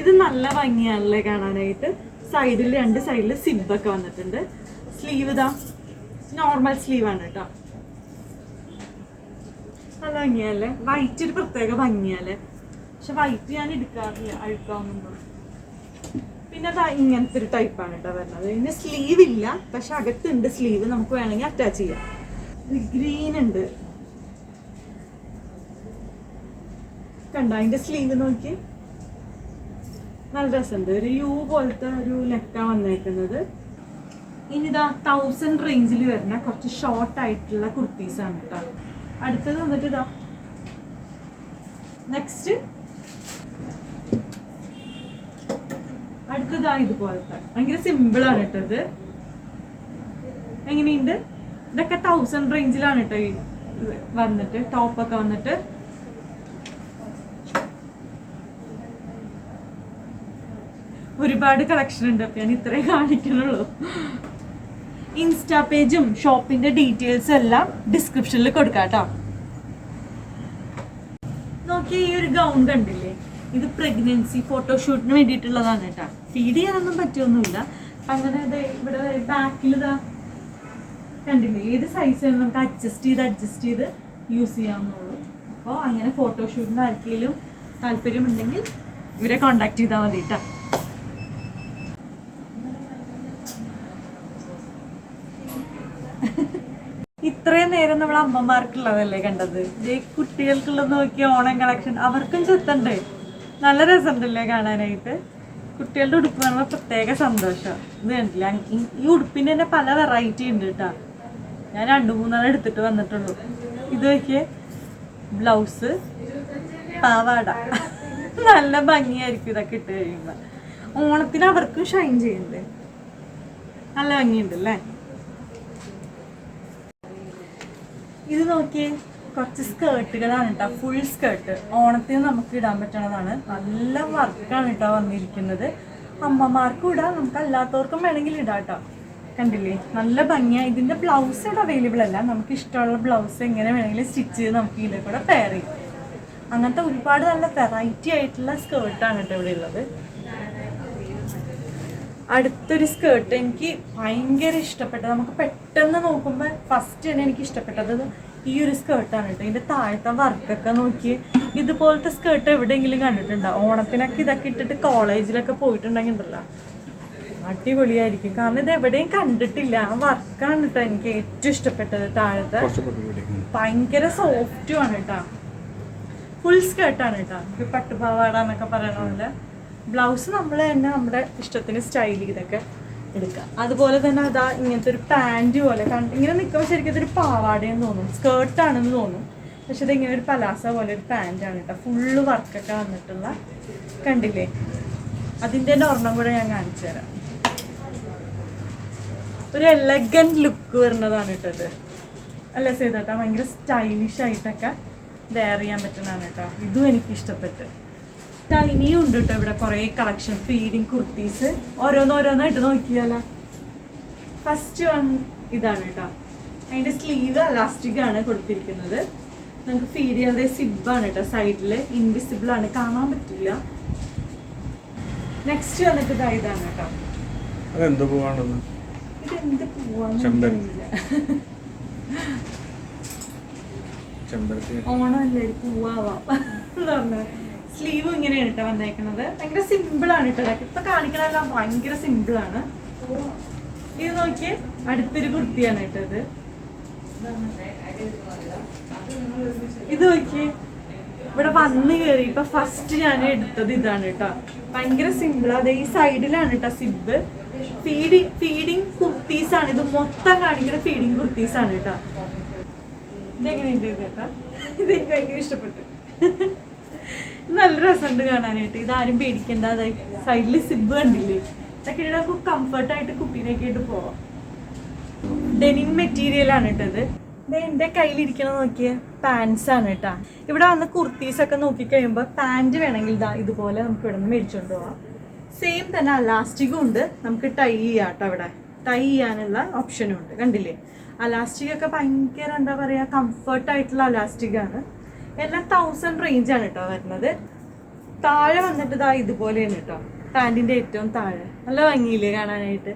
ഇത് നല്ല ഭംഗിയാണല്ലേ കാണാനായിട്ട്. സൈഡിൽ രണ്ട് സൈഡിൽ സിബൊക്കെ വന്നിട്ടുണ്ട്. സ്ലീവ് ഇതാ. നോർമൽ സ്ലീവ് ആണ് കേട്ടോ നല്ല ഭംഗിയല്ലേ വൈറ്റ് ഒരു പ്രത്യേക ഭംഗിയല്ലേ പക്ഷെ വൈറ്റ് ഞാൻ എടുക്കാറില്ല. അഴുക്കാവുന്നുണ്ടോ? പിന്നെ അതാ ഇങ്ങനത്തെ ഒരു ടൈപ്പാണ് കേട്ടോ വരുന്നത്. ഇതിന് സ്ലീവ് ഇല്ല. പക്ഷെ അകത്തുണ്ട് സ്ലീവ് നമുക്ക് വേണമെങ്കിൽ അറ്റാച്ച് ചെയ്യാം. ഗ്രീൻ ഉണ്ട്. കണ്ടോ? അതിന്റെ സ്ലീവ് നോക്കി. നല്ല രസമുണ്ട്. ഒരു യു പോലത്തെ ഒരു ലെക്ക വന്നേക്കുന്നത്. ഇനി ഇതാ തൗസൻഡ് റേഞ്ചിൽ വരുന്ന കുറച്ച് ഷോർട്ട് ആയിട്ടുള്ള കുർത്തീസ് ആണ് കേട്ടോ അടുത്തത് വന്നിട്ട് ഇതാ. നെക്സ്റ്റ് അടുത്തതാ ഇതുപോലത്തെ. ഭയങ്കര സിമ്പിൾ ആണ് ഇട്ടത് എങ്ങനെയുണ്ട്? ഇതൊക്കെ തൗസൻഡ് റേഞ്ചിലാണ് കേട്ടോ ഈ വന്നിട്ട് ടോപ്പൊക്കെ വന്നിട്ട്. ഒരുപാട് കളക്ഷൻ ഉണ്ട് അപ്പൊ ഞാൻ ഇത്രേ കാണിക്കണുള്ളൂ ഇൻസ്റ്റാ പേജും ഷോപ്പിന്റെ ഡീറ്റെയിൽസും എല്ലാം ഡിസ്ക്രിപ്ഷനിൽ കൊടുക്കാം കേട്ടോ. നോക്കിയ ഈ ഒരു ഗൗൺ കണ്ടില്ലേ? ഇത് പ്രഗ്നൻസി ഫോട്ടോഷൂട്ടിന് വേണ്ടിയിട്ടുള്ളതാണ് കേട്ടോ. ഫീഡ് ചെയ്യാനൊന്നും പറ്റിയൊന്നുമില്ല. അങ്ങനെ ഇവിടെ ബാക്കിൽ ഇതാ കണ്ടില്ലേ? ഏത് സൈസ് ആണ് നമുക്ക് അഡ്ജസ്റ്റ് ചെയ്ത് അഡ്ജസ്റ്റ് ചെയ്ത് യൂസ് ചെയ്യാവുന്നുള്ളൂ. അപ്പോൾ അങ്ങനെ ഫോട്ടോഷൂട്ടിന് ആർക്കെങ്കിലും താല്പര്യമുണ്ടെങ്കിൽ ഇവരെ കോണ്ടാക്ട് ചെയ്താൽ മതി കേട്ടോ ഇത്രയും നേരം നമ്മൾ അമ്മമാർക്കുള്ളതല്ലേ കണ്ടത്? കുട്ടികൾക്കുള്ളത് നോക്കിയ ഓണം കളക്ഷൻ അവർക്കും ചെത്തണ്ടേ നല്ല രസമുണ്ടല്ലേ കാണാനായിട്ട്? കുട്ടികളുടെ ഉടുപ്പ് കാണുമ്പോൾ പ്രത്യേക സന്തോഷം. ഇത് കണ്ടില്ല ഈ- ഉടുപ്പിന് തന്നെ പല വെറൈറ്റി ഉണ്ട് കേട്ടോ ഞാൻ രണ്ടു മൂന്നെണ്ണം എടുത്തിട്ട് വന്നിട്ടുള്ളൂ. ഇത് നോക്കിയേ. ബ്ലൗസ് പാവാട. നല്ല ഭംഗിയായിരിക്കും ഇതൊക്കെ ഇട്ട് കഴിയുമ്പോൾ ഓണത്തിന് അവർക്കും ഷൈൻ ചെയ്യുന്നുണ്ട്. നല്ല ഭംഗിയുണ്ടല്ലേ ഇത് നോക്കിയേ. കുറച്ച് സ്കേർട്ടുകളാണ് കേട്ടോ ഫുൾ സ്കേർട്ട് ഓണത്തിന് നമുക്ക് ഇടാൻ പറ്റണതാണ് നല്ല വർക്കാണ് കേട്ടോ വന്നിരിക്കുന്നത്. അമ്മമാർക്കും ഇടാം. നമുക്ക് അല്ലാത്തവർക്കും വേണമെങ്കിൽ ഇടാം കേട്ടോ കണ്ടില്ലേ? നല്ല ഭംഗിയാണ് ഇതിന്റെ ബ്ലൗസ് ഇവിടെ അവൈലബിൾ അല്ല. നമുക്ക് ഇഷ്ടമുള്ള ബ്ലൗസ് എങ്ങനെ വേണമെങ്കിലും സ്റ്റിച്ച് ചെയ്ത് നമുക്ക് ഇതിന്റെ കൂടെ പെയർ ചെയ്യും. അങ്ങനത്തെ ഒരുപാട് നല്ല വെറൈറ്റി ആയിട്ടുള്ള സ്കേർട്ടാണ് കേട്ടോ ഇവിടെ ഉള്ളത്. അടുത്തൊരു സ്കേർട്ട് എനിക്ക് ഭയങ്കര ഇഷ്ടപ്പെട്ടത്. നമുക്ക് പെട്ടെന്ന് നോക്കുമ്പോൾ ഫസ്റ്റ് തന്നെ എനിക്ക് ഇഷ്ടപ്പെട്ടത് ഈ ഒരു സ്കേർട്ടാണ് കേട്ടോ. ഇതിന്റെ താഴത്തെ വർക്കൊക്കെ നോക്കി. ഇതുപോലത്തെ സ്കേർട്ട് എവിടെയെങ്കിലും കണ്ടിട്ടുണ്ടോ? ഓണത്തിനൊക്കെ ഇതൊക്കെ ഇട്ടിട്ട് കോളേജിലൊക്കെ പോയിട്ടുണ്ടെങ്കിൽ ഉണ്ടല്ലോ അടിപൊളിയായിരിക്കും. കാരണം ഇത് എവിടെയും കണ്ടിട്ടില്ല. ആ വർക്കാണ് കേട്ടോ എനിക്ക് ഏറ്റവും ഇഷ്ടപ്പെട്ടത് താഴത്തെ. ഭയങ്കര സോഫ്റ്റും ആണ് കേട്ടോ. ഫുൾ സ്കേർട്ടാണ് കേട്ടോ. പട്ടുപാവാട എന്നൊക്കെ പറയണ പോലെ. ബ്ലൗസ് നമ്മൾ തന്നെ നമ്മുടെ ഇഷ്ടത്തിന് സ്റ്റൈൽ ചെയ്തൊക്കെ എടുക്കാം അതുപോലെ തന്നെ അതാ ഇങ്ങനത്തെ ഒരു പാന്റ് പോലെ കണ്ട് ഇങ്ങനെ നിൽക്കുമ്പോൾ ശരിക്കും ഇതൊരു പാവാടയെന്ന് തോന്നും. സ്കേർട്ടാണെന്ന് തോന്നും. പക്ഷെ ഇത് ഇങ്ങനെ ഒരു പലാസ പോലെ ഒരു പാന്റാണ് കേട്ടോ. ഫുള്ള് വർക്കൊക്കെ വന്നിട്ടുള്ള കണ്ടില്ലേ? അതിന്റെ തന്നെ ഒരെണ്ണം കൂടെ ഞാൻ കാണിച്ചു തരാം. ഒരു എലഗന്റ് ലുക്ക് വരുന്നതാണ് കേട്ടത് അല്ല സേതാട്ടാ? ഭയങ്കര സ്റ്റൈലിഷ് ആയിട്ടൊക്കെ വെയർ ചെയ്യാൻ പറ്റുന്നതാണ് കേട്ടോ. ഇതും എനിക്ക് ഇഷ്ടപ്പെട്ട് ദാ ഇനിയും ഉണ്ട് കേട്ടോ ഇവിടെ കുറേ കളക്ഷൻ ഫീഡിങ് കുർത്തീസ് ഓരോന്നോരോന്നായിട്ട് നോക്കിയാലോ? ഫസ്റ്റ് വൺ ഇതാണ് കേട്ടോ അതിന്റെ സ്ലീവ് അലാസ്റ്റിക് ആണ് കൊടുത്തിരിക്കുന്നത്. നമുക്ക് ഫീഡ് ചെയ്യാതെ സിബാണ് കേട്ടോ സൈഡിൽ ഇൻവിസിബിൾ ആണ്. കാണാൻ പറ്റില്ല. നെക്സ്റ്റ് വന്നിട്ട് ഇതാ ഇതാണ് കേട്ടോ അതെന്ത് പോവാണെന്ന്? ഇതെന്ത്. ചെമ്പരത്തി. ഓണമല്ലേ പൂവാവാം എന്ന് സ്ലീവ് ഇങ്ങനെയാണ് കേട്ടോ വന്നേക്കുന്നത് ഭയങ്കര സിമ്പിൾ ആണ് കേട്ടോ ഇപ്പൊ കാണിക്കണെല്ലാം ഭയങ്കര സിമ്പിൾ ആണ്. ഇത് നോക്കിയേ അടുത്തൊരു കുർത്തിയാണ് കേട്ടോ ഇത്. ഇത് നോക്കിയേ ഇവിടെ വന്ന് കയറി ഇപ്പൊ ഫസ്റ്റ് ഞാൻ എടുത്തത് ഇതാണ് കേട്ടോ ഭയങ്കര സിമ്പിൾ അതെ ഈ സൈഡിലാണ് കേട്ടോ സിബ് ഫീഡിങ് ഫീഡിങ് കുർത്തീസ് ആണ്. ഇത് മൊത്തം കാണിക്കുന്ന ഫീഡിങ് കുർത്തീസ് ആണ് കേട്ടോ ഇതെങ്ങനെയുണ്ട് ഇത് കേട്ടോ? ഇത് എനിക്ക് ഭയങ്കര ഇഷ്ടപ്പെട്ടു. നല്ല രസമുണ്ട് കാണാനായിട്ട്. ഇതാരും പേടിക്കണ്ട. അതായത് സൈഡിൽ സിബ് കണ്ടില്ലേ? ഇതൊക്കെ നമുക്ക് കംഫർട്ടായിട്ട് കുട്ടീനെയൊക്കെ ആയിട്ട് പോവാം. ഡെനിം മെറ്റീരിയൽ ആണ് കേട്ടത് എന്റെ കയ്യിലിരിക്കണ നോക്കിയ പാൻസ് ആണ് കേട്ടാ ഇവിടെ വന്ന് കുർത്തീസ് ഒക്കെ നോക്കി കഴിയുമ്പോൾ പാന്റ് വേണമെങ്കിൽ ഇതാ ഇതുപോലെ നമുക്ക് ഇവിടെ നിന്ന് മേടിച്ചോണ്ട് പോവാം. സെയിം തന്നെ അലാസ്റ്റിക്കും ഉണ്ട്. നമുക്ക് ടൈ ചെയ്യാം കേട്ടോ അവിടെ ടൈ ചെയ്യാനുള്ള ഓപ്ഷനും ഉണ്ട്. കണ്ടില്ലേ? അലാസ്റ്റിക് ഒക്കെ ഭയങ്കര എന്താ പറയുക കംഫർട്ടായിട്ടുള്ള അലാസ്റ്റിക് ആണ്. എല്ലാം തൗസൻഡ് റേഞ്ച് ആണ് കേട്ടോ വരുന്നത്. താഴെ വന്നിട്ട് ഇതാ ഇതുപോലെയാണ് കേട്ടോ പാന്റിന്റെ ഏറ്റവും താഴെ. നല്ല ഭംഗിയില്ലേ കാണാനായിട്ട്.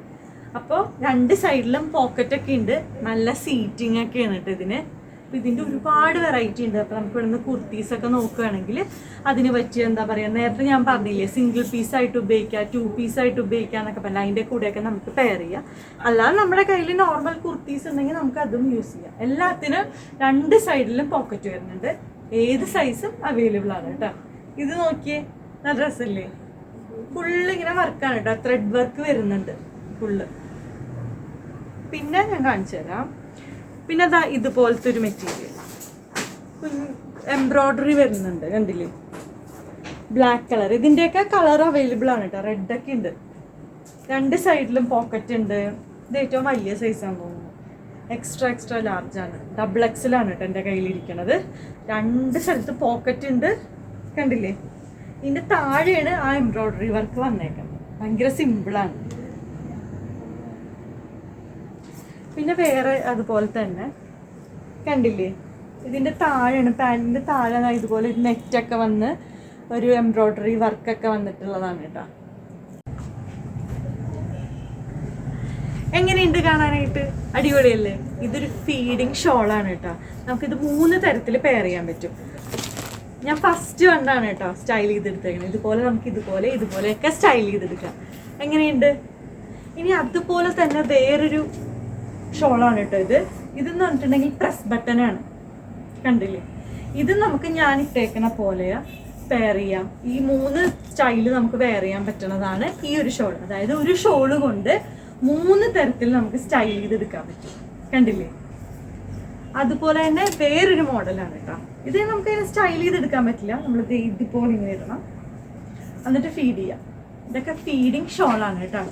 അപ്പോൾ രണ്ട് സൈഡിലും പോക്കറ്റ് ഒക്കെ ഉണ്ട്. നല്ല സീറ്റിംഗ് ഒക്കെയാണ് കേട്ടോ ഇതിന്. ഇതിന്റെ ഒരുപാട് വെറൈറ്റി ഉണ്ട്. അപ്പോൾ നമുക്ക് ഇവിടുന്ന് കുർത്തീസ് ഒക്കെ നോക്കുകയാണെങ്കിൽ അതിന് പറ്റിയ എന്താ പറയുക നേരത്തെ ഞാൻ പറഞ്ഞില്ലേ സിംഗിൾ പീസ് ആയിട്ട് ഉപയോഗിക്കുക ടു പീസ് ആയിട്ട് ഉപയോഗിക്കുക എന്നൊക്കെ പറഞ്ഞാൽ അതിന്റെ കൂടെയൊക്കെ നമുക്ക് പെയർ ചെയ്യാം. അല്ലാതെ നമ്മുടെ കയ്യിൽ നോർമൽ കുർത്തീസ് ഉണ്ടെങ്കിൽ നമുക്ക് അതും യൂസ് ചെയ്യാം. എല്ലാത്തിനും രണ്ട് സൈഡിലും പോക്കറ്റ് വരുന്നുണ്ട്. ഏത് സൈസും അവൈലബിൾ ആണ് കേട്ടോ ഇത് നോക്കിയേ നല്ല രസമല്ലേ? ഫുള്ള് ഇങ്ങനെ വർക്കാണ് കേട്ടോ ത്രെഡ് വർക്ക് വരുന്നുണ്ട് ഫുള്ള് പിന്നെ ഞാൻ കാണിച്ചു തരാം. പിന്നെ അതാ ഇതുപോലത്തെ ഒരു മെറ്റീരിയൽ എംബ്രോയ്ഡറി വരുന്നുണ്ട് കണ്ടില്ലേ? ബ്ലാക്ക് കളർ ഇതിന്റെയൊക്കെ കളർ അവൈലബിൾ ആണ് കേട്ടോ റെഡ് ഒക്കെ ഉണ്ട്. രണ്ട് സൈഡിലും പോക്കറ്റ് ഉണ്ട്. ഇത് ഏറ്റവും വലിയ സൈസാണ് തോന്നുന്നു. എക്സ്ട്രാ എക്സ്ട്രാ ലാർജാണ് ഡബിൾ എക്സിലാണ് കേട്ടോ എന്റെ കയ്യിലിരിക്കണത്. രണ്ട് സ്ഥലത്ത് പോക്കറ്റ് ഉണ്ട്. കണ്ടില്ലേ? ഇതിന്റെ താഴെയാണ് ആ എംബ്രോയ്ഡറി വർക്ക് വന്നേക്കുന്നത്. ഭയങ്കര സിമ്പിളാണ് പിന്നെ വേറെ അതുപോലെ തന്നെ കണ്ടില്ലേ? ഇതിന്റെ താഴെയാണ് പാന്റിന്റെ താഴെ ഇതുപോലെ നെറ്റൊക്കെ വന്ന് ഒരു എംബ്രോയ്ഡറി വർക്കൊക്കെ വന്നിട്ടുള്ളതാണ് കേട്ടോ എങ്ങനെയുണ്ട് കാണാനായിട്ട്? അടിപൊളിയല്ലേ? ഇതൊരു ഫീഡിങ് ഷോളാണ് കേട്ടോ. നമുക്കിത് മൂന്ന് തരത്തിൽ പെയർ ചെയ്യാൻ പറ്റും. ഞാൻ ഫസ്റ്റ് കണ്ടാണ് കേട്ടോ സ്റ്റൈൽ ചെയ്തെടുത്തേക്കണം. ഇതുപോലെ നമുക്ക് ഇതുപോലെ ഇതുപോലെയൊക്കെ സ്റ്റൈൽ ചെയ്തെടുക്കാം. എങ്ങനെയുണ്ട്? ഇനി അതുപോലെ തന്നെ വേറൊരു ഷോളാണ് കേട്ടോ ഇത്. ഇതെന്ന് പറഞ്ഞിട്ടുണ്ടെങ്കിൽ പ്രസ് ബട്ടനാണ് കണ്ടില്ലേ? ഇത് നമുക്ക് ഞാൻ ഇട്ടേക്കണ പോലെയാ പെയർ ചെയ്യാം. ഈ മൂന്ന് സ്റ്റൈൽ നമുക്ക് വെയർ ചെയ്യാൻ പറ്റുന്നതാണ് ഈ ഒരു ഷോൾ അതായത് ഒരു ഷോൾ കൊണ്ട് മൂന്ന് തരത്തിൽ നമുക്ക് സ്റ്റൈൽ ചെയ്തെടുക്കാൻ പറ്റും. കണ്ടില്ലേ? അതുപോലെ തന്നെ വേറൊരു മോഡലാണ് കേട്ടോ. ഇത് നമുക്ക് ഇങ്ങനെ സ്റ്റൈൽ ചെയ്തെടുക്കാൻ പറ്റില്ല. നമ്മൾ ഇതുപോലെ ഇങ്ങനെ ഇടണം. എന്നിട്ട് ഫീഡ് ചെയ്യാം. ഇതൊക്കെ ഫീഡിങ് ഷോളാണ് കേട്ടോ.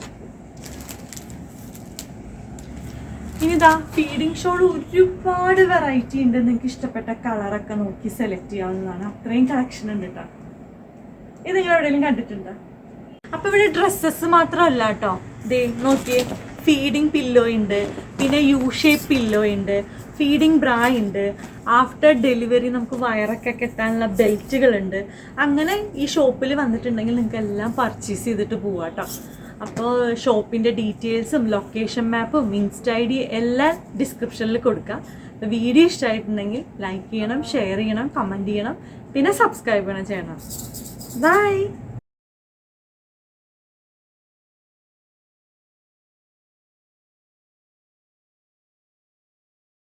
ഇനി ഇതാ ഫീഡിങ് ഷോൾ ഒരുപാട് വെറൈറ്റി ഉണ്ട്. നിങ്ങൾക്ക് ഇഷ്ടപ്പെട്ട കളറൊക്കെ നോക്കി സെലക്ട് ചെയ്യാവുന്നതാണ്. അത്രയും കളക്ഷൻ ഉണ്ട് കേട്ടോ. ഇത് നിങ്ങൾ എവിടെയെങ്കിലും കണ്ടിട്ടുണ്ടോ? അപ്പൊ ഇവിടെ ഡ്രസ്സസ് മാത്രമല്ല കേട്ടോ. ദേ നോക്കിയേ. ഫീഡിങ് പില്ലോ ഉണ്ട്. പിന്നെ യു ഷേപ്പ് പില്ലോ ഉണ്ട്. ഫീഡിങ് ബ്രാ ഉണ്ട്. ആഫ്റ്റർ ഡെലിവറി നമുക്ക് വയറൊക്കെ കെട്ടാനുള്ള ബെൽറ്റുകളുണ്ട്. അങ്ങനെ ഈ ഷോപ്പിൽ വന്നിട്ടുണ്ടെങ്കിൽ നിങ്ങൾക്ക് എല്ലാം പർച്ചേസ് ചെയ്തിട്ട് പോവാം കേട്ടോ അപ്പോൾ ഷോപ്പിന്റെ ഡീറ്റെയിൽസും ലൊക്കേഷൻ മാപ്പും ഇൻസ്റ്റ ഐ ഡി എല്ലാം ഡിസ്ക്രിപ്ഷനിൽ കൊടുക്കാം. വീഡിയോ ഇഷ്ടമായിട്ടുണ്ടെങ്കിൽ ലൈക്ക് ചെയ്യണം ഷെയർ ചെയ്യണം കമന്റ് ചെയ്യണം. പിന്നെ സബ്സ്ക്രൈബ് ചെയ്യണം ബൈ